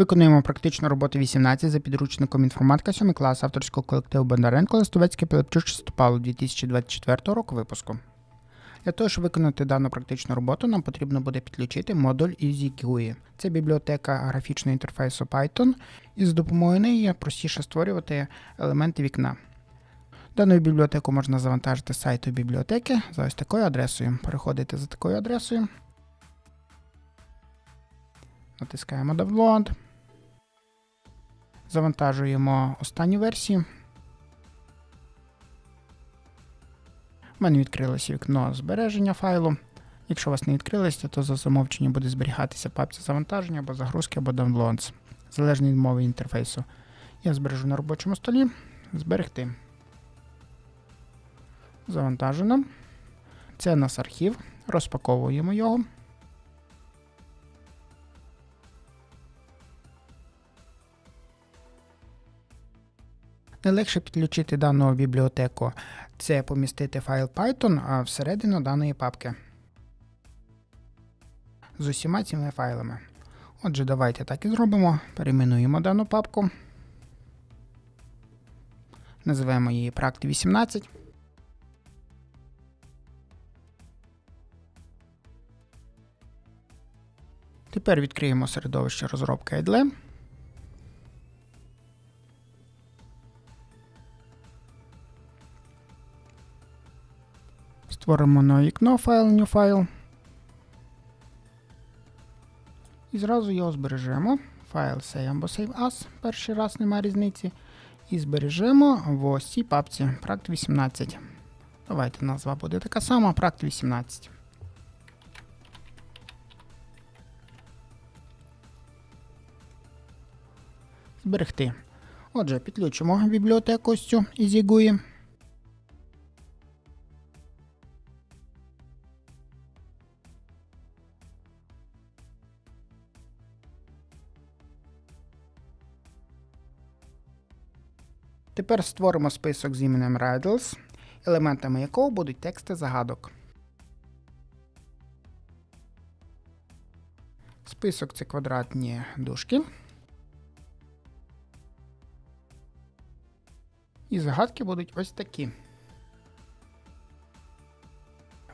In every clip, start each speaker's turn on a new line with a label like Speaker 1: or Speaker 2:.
Speaker 1: Виконуємо практичну роботу 18 за підручником інформатика 7 клас авторського колективу Бондаренко Листовецький Пилипчук Чистопало 2024 року випуску. Для того, щоб виконати дану практичну роботу, нам потрібно буде підключити модуль EasyGUI. Це бібліотека графічного інтерфейсу Python, і з допомогою неї простіше створювати елементи вікна. Дану бібліотеку можна завантажити з сайту бібліотеки за ось такою адресою. Переходите за такою адресою. Натискаємо Download. Завантажуємо останню версію. У мене відкрилося вікно збереження файлу. Якщо у вас не відкрилося, то за замовченням буде зберігатися папці завантаження або загрузки, або downloads, залежно від мови інтерфейсу. Я збережу на робочому столі. Зберегти. Завантажено. Це у нас архів. Розпаковуємо його. Найлегше підключити дану бібліотеку це помістити файл Python всередину даної папки з усіма цими файлами. Отже, давайте так і зробимо. Перейменуємо дану папку. Називаємо її Практи 18. Тепер відкриємо середовище розробки IDLE. Створимо нове вікно файл, new файл. І зразу його збережемо. Файл save або save as. Перший раз немає різниці. І збережемо в ось цій папці Pract 18. Давайте назва буде така сама, Pract 18. Зберегти. Отже, підключимо бібліотеку ось цю. Тепер створимо список з іменем Riddles, елементами якого будуть тексти загадок. Список це квадратні дужки. І загадки будуть ось такі.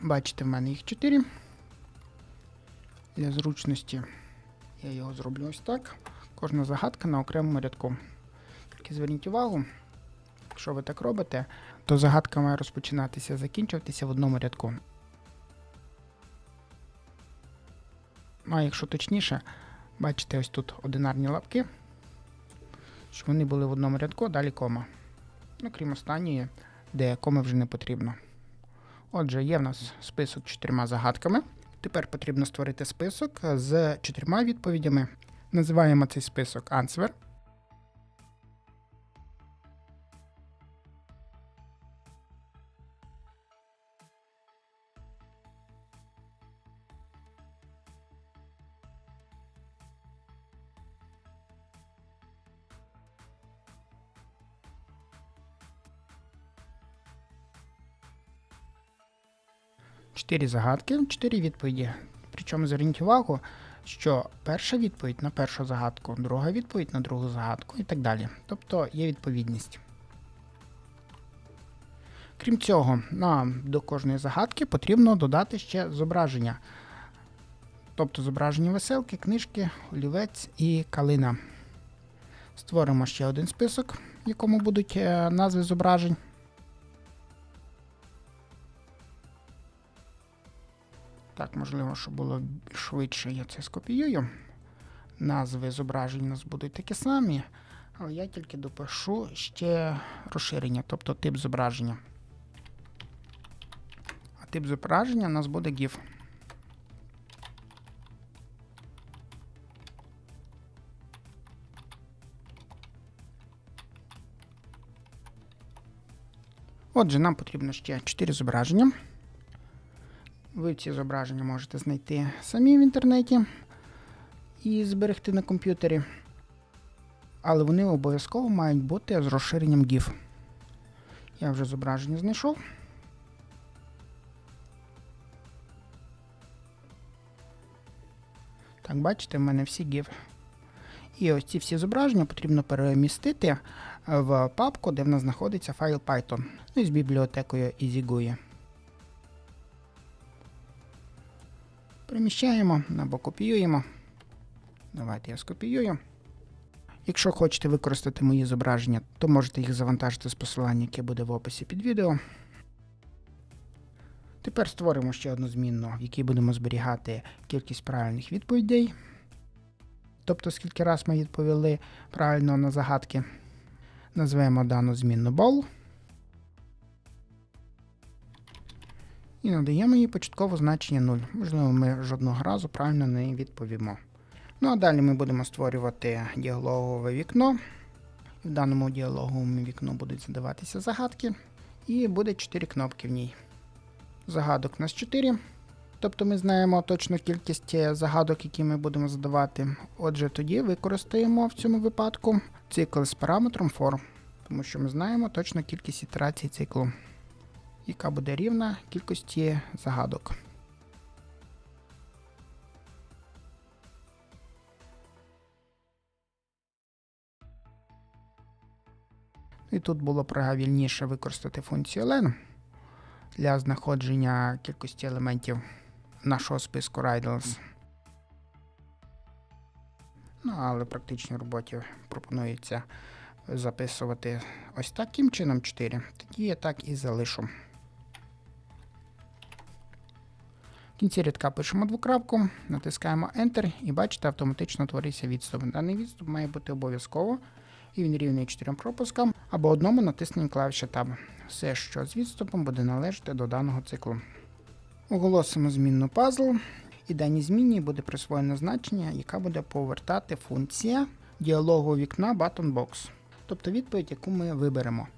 Speaker 1: Бачите, в мене їх 4. Для зручності я його зроблю ось так. Кожна загадка на окремому рядку. Тільки зверніть увагу, якщо ви так робите, то загадка має розпочинатися, закінчуватися в одному рядку. Ну, а якщо точніше, бачите, ось тут одинарні лапки, щоб вони були в одному рядку, а далі кома. Ну, крім останньої, де коми вже не потрібно. Отже, є в нас список чотирма загадками. Тепер потрібно створити список з чотирма відповідями. Називаємо цей список Answer. Чотири загадки, чотири відповіді. Причому зверніть увагу, що перша відповідь на першу загадку, друга відповідь на другу загадку і так далі. Тобто є відповідність. Крім цього, нам до кожної загадки потрібно додати ще зображення. Тобто зображення веселки, книжки, олівець і калина. Створимо ще один список, в якому будуть е, назви зображень. Так, можливо, щоб було швидше, я це скопіюю. Назви зображень у нас будуть такі самі, але я тільки допишу ще розширення, тобто тип зображення. А тип зображення у нас буде GIF. Отже, нам потрібно ще 4 зображення. Ви ці зображення можете знайти самі в інтернеті і зберегти на комп'ютері. Але вони обов'язково мають бути з розширенням GIF. Я вже зображення знайшов. Так, бачите, в мене всі GIF. І ось ці всі зображення потрібно перемістити в папку, де в нас знаходиться файл Python. Ну і з бібліотекою EasyGUI. Приміщаємо або копіюємо. Давайте я скопіюю. Якщо хочете використати мої зображення, то можете їх завантажити з посилання, яке буде в описі під відео. Тепер створимо ще одну змінну, в якій будемо зберігати кількість правильних відповідей. Тобто, скільки раз ми відповіли правильно на загадки. Назвемо дану змінну ball. І надаємо їй початкове значення 0. Можливо, ми жодного разу правильно не відповімо. Ну а далі ми будемо створювати діалогове вікно. В даному діалоговому вікну будуть задаватися загадки. І буде 4 кнопки в ній. Загадок у нас 4. Тобто ми знаємо точну кількість загадок, які ми будемо задавати. Отже, тоді використаємо в цьому випадку цикл з параметром for, тому що ми знаємо точну кількість ітерацій циклу, яка буде рівна кількості загадок. І тут було правильніше використати функцію len для знаходження кількості елементів нашого списку Ridles. Ну, але в практичній роботі пропонується записувати ось таким чином 4. Тоді я так і залишу. В кінці рядка пишемо двокрапку, натискаємо Enter і бачите, автоматично твориться відступ. Даний відступ має бути обов'язково і він рівний 4 пропускам або одному натисненню клавіші Tab. Все, що з відступом буде належати до даного циклу. Оголосимо змінну puzzle, і даній змінні буде присвоєно значення, яка буде повертати функція діалогу вікна ButtonBox, тобто відповідь, яку ми виберемо.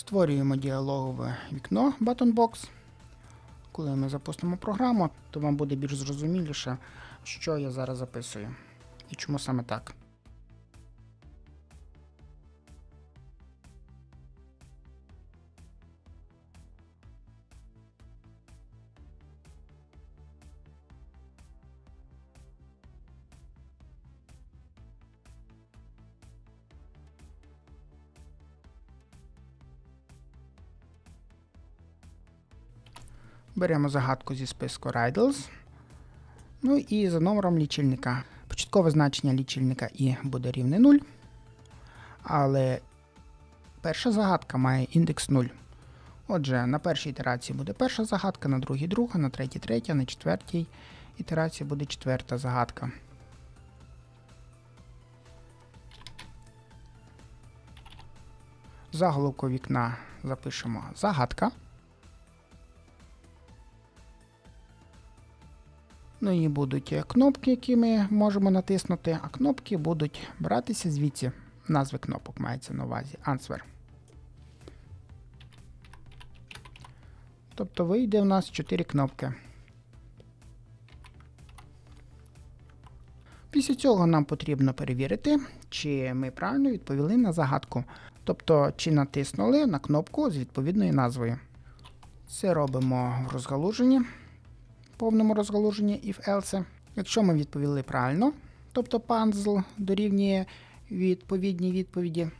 Speaker 1: Створюємо діалогове вікно ButtonBox. Коли ми запустимо програму, то вам буде більш зрозуміліше, що я зараз записую і чому саме так. Беремо загадку зі списку Riddles. Ну і за номером лічильника. Початкове значення лічильника і буде рівне 0. Але перша загадка має індекс 0. Отже, на першій ітерації буде перша загадка, на другій друга, на третій третя, на четвертій ітерації буде четверта загадка. Заголовку вікна запишемо загадка. Ну і будуть кнопки, які ми можемо натиснути, а кнопки будуть братися звідси. Назви кнопок мається на увазі Answer. Тобто вийде у нас 4 кнопки. Після цього нам потрібно перевірити, чи ми правильно відповіли на загадку. Тобто, чи натиснули на кнопку з відповідною назвою. Це робимо в розгалуженні повному розгалуженні if-else. Якщо ми відповіли правильно, тобто puzzle дорівнює відповідній відповіді.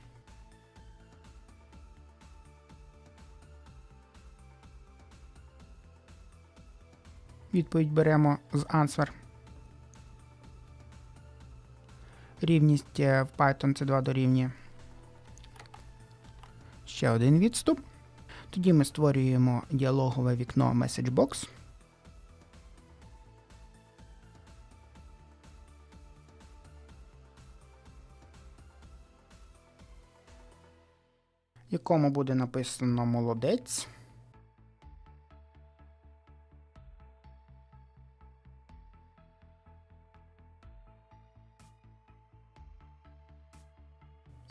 Speaker 1: Відповідь беремо з answer. Рівність е, в Python це 2 дорівнює. Ще один відступ. Тоді ми створюємо діалогове вікно MessageBox. Якому буде написано молодець.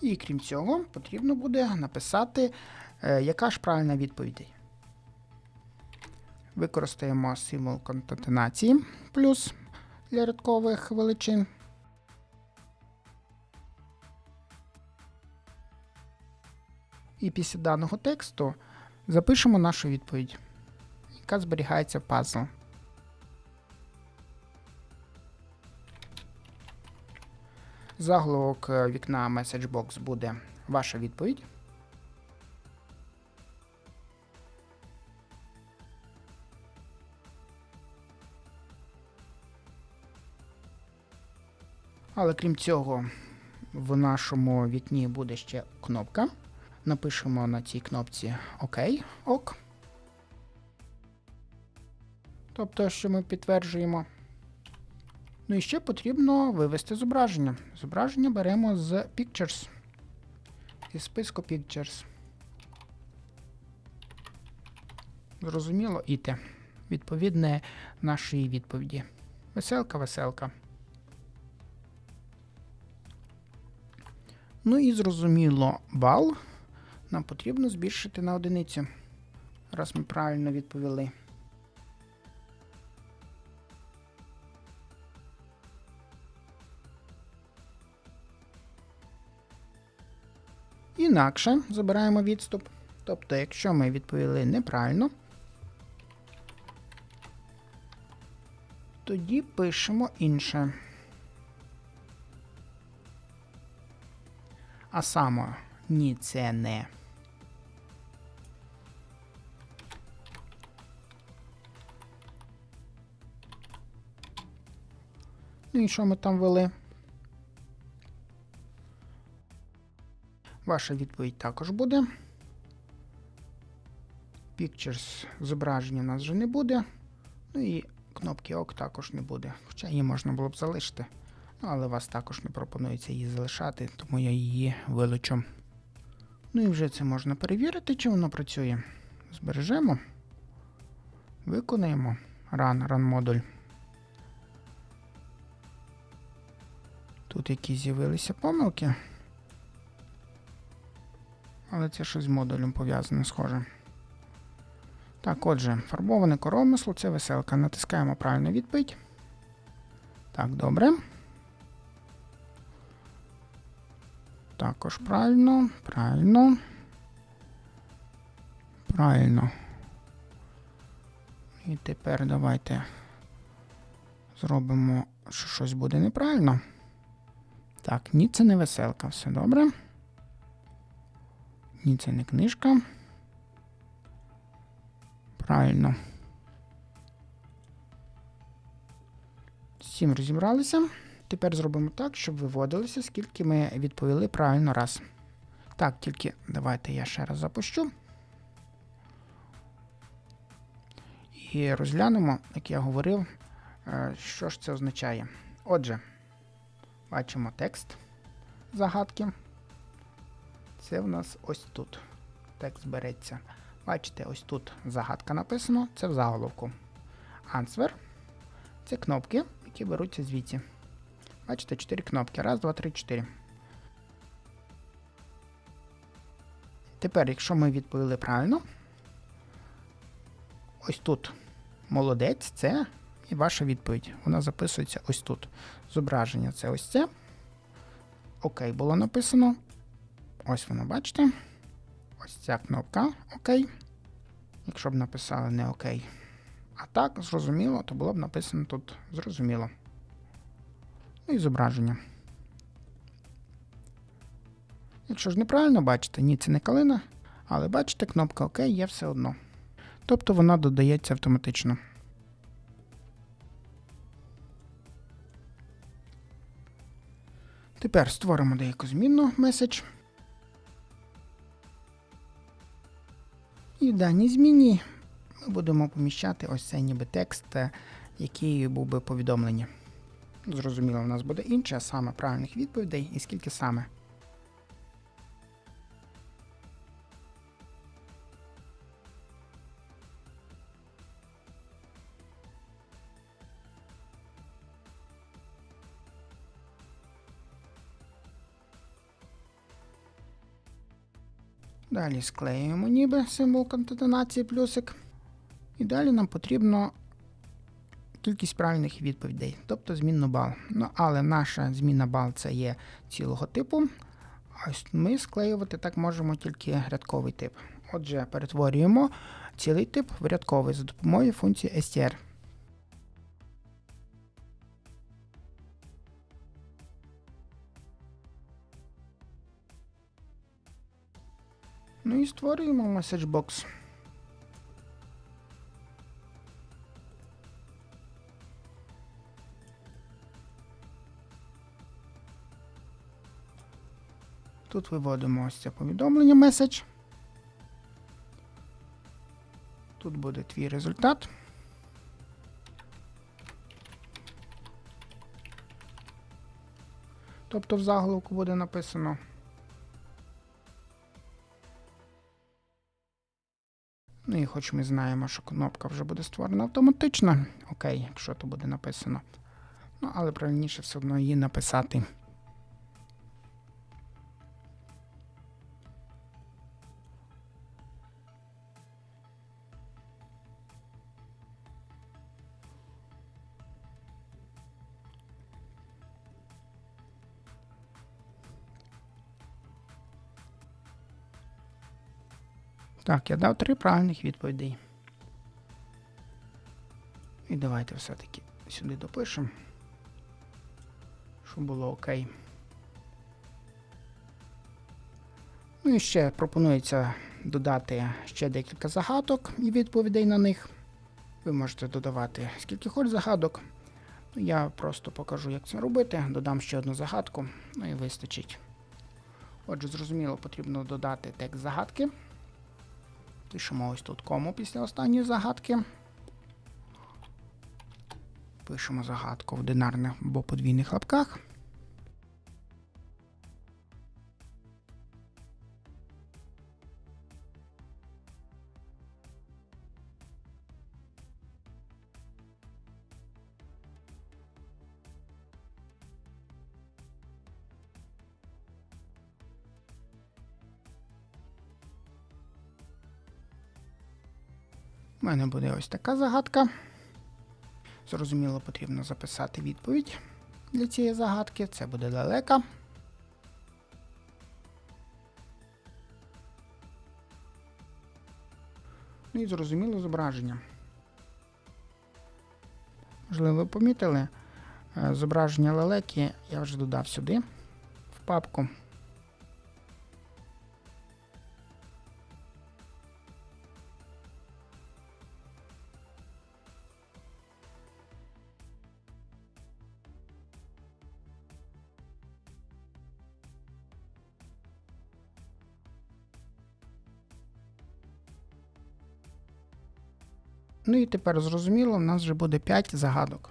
Speaker 1: І крім цього, потрібно буде написати, е, яка ж правильна відповідь. Використаємо символ конкатенації плюс для рядкових величин. І після даного тексту запишемо нашу відповідь, яка зберігається в пазл. Заголовок е, вікна Messagebox буде ваша відповідь. Але крім цього, в нашому вікні буде ще кнопка. Напишемо на цій кнопці ОК, ОК. Тобто, що ми підтверджуємо. Ну і ще потрібно вивести зображення. Зображення беремо з Pictures. Із списку Pictures. Зрозуміло, і те. Відповідне нашої відповіді. Веселка, веселка. Ну і зрозуміло, бал нам потрібно збільшити на одиницю. Раз ми правильно відповіли. Інакше забираємо відступ. Тобто, якщо ми відповіли неправильно, тоді пишемо інше. А саме ні, це не. Ну і що ми там ввели? Ваша відповідь також буде. Pictures зображення у нас вже не буде. Ну і кнопки ОК також не буде. Хоча її можна було б залишити. Ну, але вас також не пропонується її залишати, тому я її вилучу. Ну і вже це можна перевірити, чи воно працює. Збережемо. Виконаємо Run, Run модуль. Тут якісь з'явилися помилки. Але це щось з модулем пов'язане, схоже. Так, отже, фарбоване коромисло це веселка. Натискаємо правильну відповідь. Так, добре. Також правильно, правильно. Правильно. І тепер давайте зробимо, що щось буде неправильно. Так, ні, це не веселка, все добре. Ні, це не книжка. Правильно. Цим розібралися. Тепер зробимо так, щоб виводилося, скільки ми відповіли правильно раз. Так, тільки давайте я ще раз запущу. І розглянемо, як я говорив, е, що ж це означає. Отже, бачимо текст загадки. Це в нас ось тут. Текст береться. Бачите, ось тут загадка написано, це в заголовку. Answer це кнопки, які беруться звідси. Бачите, 4 кнопки. Раз, два, три, чотири. Тепер, якщо ми відповіли правильно, ось тут молодець, це і ваша відповідь. Вона записується ось тут. Зображення це ось це. Окей, було написано. Ось воно, бачите? Ось ця кнопка ОК. Якщо б написали не ОК. А так, зрозуміло, то було б написано тут зрозуміло. Ну і зображення. Якщо ж неправильно бачите, ні, це не калина, але бачите, кнопка ОК є все одно. Тобто вона додається автоматично. Тепер створимо деяку змінну меседж. І в даній зміні ми будемо поміщати ось цей ніби текст, е, який був би повідомлення. Зрозуміло, у нас буде інше, саме правильних відповідей і скільки саме. Далі склеюємо ніби символ конкатенації плюсик. І далі нам потрібно кількість правильних відповідей, тобто змінну бал. Ну, Але наша змінна бал це є цілого типу. Ось ми склеювати так можемо тільки рядковий тип. Отже, перетворюємо цілий тип в рядковий за допомогою функції str. І створюємо меседжбокс. Тут виводимо ось це повідомлення меседж. Тут буде твій результат. Тобто в заголовку буде написано. Хоч ми знаємо, що кнопка вже буде створена автоматично. Окей, якщо то буде написано. Ну, але правильніше все одно її написати. Так, я дав три правильних відповідей. І давайте все-таки сюди допишемо, щоб було окей. Ну і ще пропонується додати ще декілька загадок і відповідей на них. Ви можете додавати скільки хоч загадок. Ну, Я просто покажу, як це робити. Додам ще одну загадку, ну і вистачить. Отже, зрозуміло, потрібно додати текст загадки. Пишемо ось тут кому після останньої загадки. Пишемо загадку в динарних або подвійних лапках. У мене буде ось така загадка. Зрозуміло, потрібно записати відповідь для цієї загадки. Це буде лелека. Ну і зрозуміло зображення. Можливо, ви помітили, е, зображення лелеки я вже додав сюди, в папку. Ну і тепер зрозуміло, в нас вже буде 5 загадок.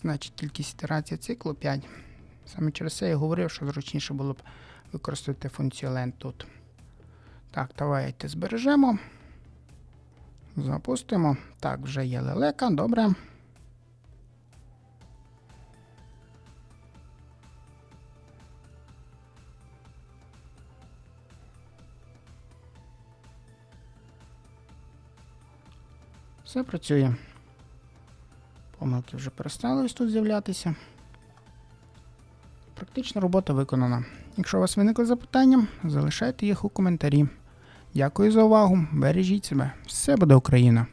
Speaker 1: Значить, кількість ітерацій циклу 5. Саме через це я говорив, що зручніше було б використати функцію len тут. Так, давайте збережемо. Запустимо. Так, вже є лелека, добре. Все працює. Помилки вже перестали ось тут з'являтися. Практична робота виконана. Якщо у вас виникли запитання, залишайте їх у коментарі. Дякую за увагу. Бережіть себе. Все буде Україна!